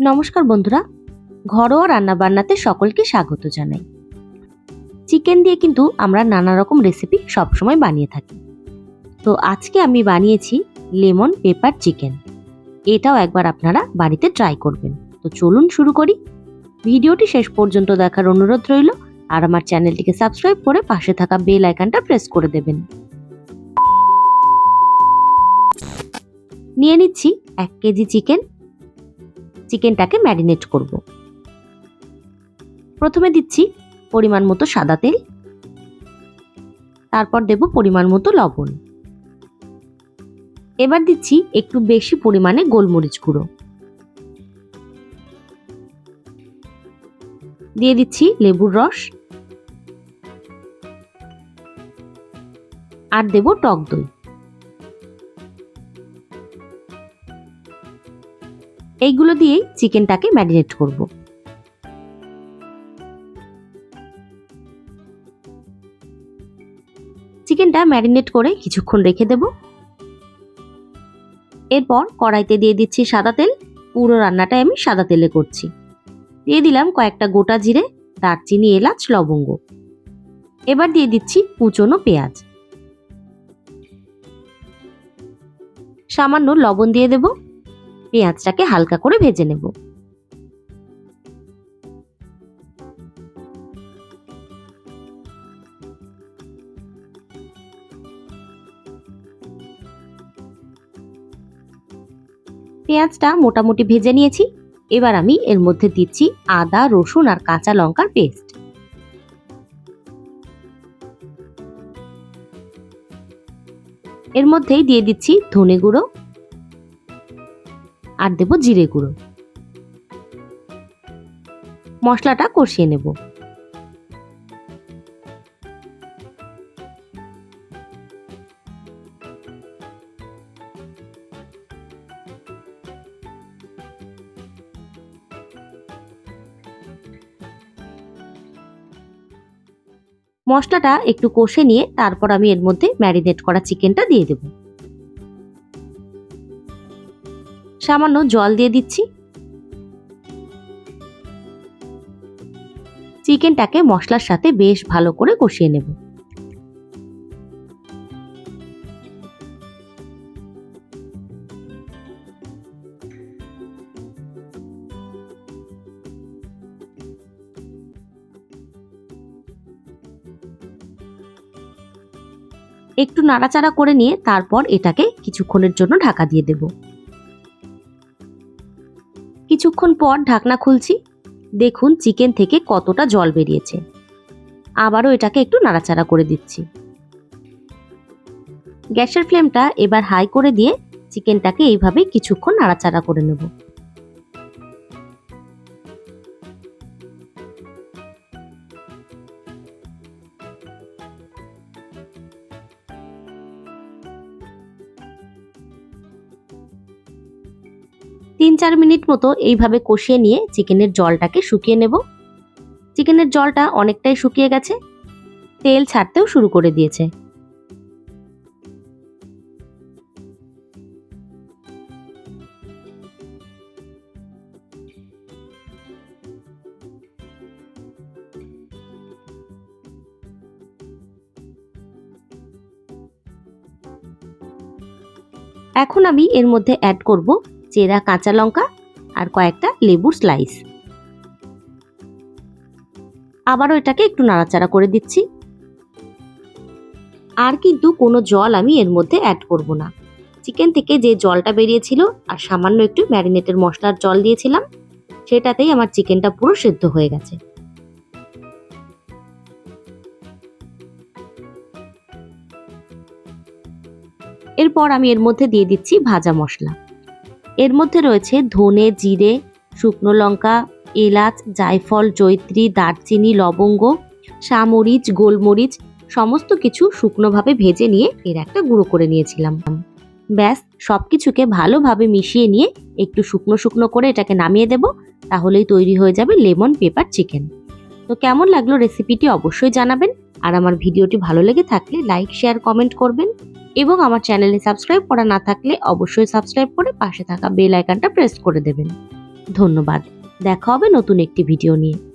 নমস্কার বন্ধুরা, ঘরোয়া রান্নাবান্নাতে সকলকে স্বাগত জানাই। চিকেন দিয়ে কিন্তু আমরা নানা রকম রেসিপি সবসময় বানিয়ে থাকি। তো আজকে আমি বানিয়েছি লেমন পেপার চিকেন। এটাও একবার আপনারা বাড়িতে ট্রাই করবেন। তো চলুন শুরু করি। ভিডিওটি শেষ পর্যন্ত দেখার অনুরোধ রইল, আর আমার চ্যানেলটিকে সাবস্ক্রাইব করে পাশে থাকা বেল আইকনটা প্রেস করে দেবেন। নিয়ে নিচ্ছি এক কেজি চিকেন। চিকেনটাকে ম্যারিনেট করব। প্রথমে দিচ্ছি পরিমাণ মতো সাদা তেল। তারপর দেব পরিমাণ মতো লবণ। এবার দিচ্ছি একটু বেশি পরিমাণে গোলমরিচ গুঁড়ো। দিয়ে দিচ্ছি লেবুর রস। আর দেব টক দই। এইগুলো দিয়েই চিকেনটাকে ম্যারিনেট করব। চিকেনটা ম্যারিনেট করে কিছুক্ষণ রেখে দেব। এরপর কড়াইতে দিয়ে দিচ্ছি সাদা তেল। পুরো রান্নাটাই আমি সাদা তেলে করছি। দিয়ে দিলাম কয়েকটা গোটা জিরে, দারচিনি, এলাচ, লবঙ্গ। এবার দিয়ে দিচ্ছি কুচনো পেঁয়াজ। সামান্য লবণ দিয়ে দেব। পেঁয়াজটাকে হালকা করে ভেজে নেব। পেঁয়াজটা মোটামুটি ভেজে নিয়েছি। এবার আমি এর মধ্যে দিচ্ছি আদা, রসুন আর কাঁচা লঙ্কার পেস্ট। এর মধ্যেই দিয়ে দিচ্ছি ধনে গুঁড়ো। আর দেব জিরে গুঁড়ো। মশলাটা কষিয়ে নেব। মশলাটা একটু কষে নিয়ে তারপর আমি এর মধ্যে ম্যারিনেট করা চিকেনটা দিয়ে দেব। সামান্য জল দিয়ে দিচ্ছি। চিকেনটাকে মশলার সাথে বেশ ভালো করে কষিয়ে নেব। একটু নাড়াচাড়া করে নিয়ে তারপর এটাকে কিছুক্ষণের জন্য ঢাকা দিয়ে দেব। কিছুক্ষণ পর ঢাকনা খুলছি। দেখুন চিকেন থেকে কতটা জল বেরিয়েছে। আবারও এটাকে একটু নাড়াচাড়া করে দিচ্ছি। গ্যাসের ফ্লেমটা এবার হাই করে দিয়ে চিকেনটাকে এইভাবে কিছুক্ষণ নাড়াচাড়া করে নেব। তিন চার মিনিট মতো এইভাবে কষিয়ে নিয়ে চিকেনের জলটাকে শুকিয়ে নেব। চিকেনের জলটা অনেকটাই শুকিয়ে গেছে। তেল ছাড়তেও শুরু করে দিয়েছে। এখন আমি এর মধ্যে অ্যাড করব চেরা কাঁচা লঙ্কা আর কয়েকটা লেবুর স্লাইস আবারও এটাকে একটু নাড়াচাড়া করে দিচ্ছি। আর কিন্তু কোনো জল আমি এর মধ্যে অ্যাড করব না। চিকেন থেকে যে জলটা বেরিয়েছিল আর সামান্য একটু ম্যারিনেটের মশলার জল দিয়েছিলাম, সেটাতেই আমার চিকেনটা পুরো সেদ্ধ হয়ে গেছে। এরপর আমি এর মধ্যে দিয়ে দিচ্ছি ভাজা মশলা। এর মধ্যে রয়েছে ধনে, জিরে, শুকনো লঙ্কা, এলাচ, জায়ফল জৈত্রী দারচিনি, লবঙ্গ সামরিচ গোলমরিচ, সমস্ত কিছু শুকনোভাবে ভেজে নিয়ে এর একটা গুঁড়ো করে নিয়েছিলাম। ব্যাস সব কিছুকে ভালোভাবে মিশিয়ে নিয়ে একটু শুকনো শুকনো করে এটাকে নামিয়ে দেব, তাহলেই তৈরি হয়ে যাবে লেমন পেপার চিকেন। তো কেমন লাগল রেসিপিটি অবশ্যই জানাবেন, আর আমার ভিডিওটি ভালো লেগে থাকলে লাইক, শেয়ার, কমেন্ট করবেন। এবং আমার চ্যানেলে সাবস্ক্রাইব করা না থাকলে অবশ্যই সাবস্ক্রাইব করে পাশে থাকা বেল আইকনটা প্রেস করে দেবেন। ধন্যবাদ। দেখা হবে নতুন একটি ভিডিও নিয়ে।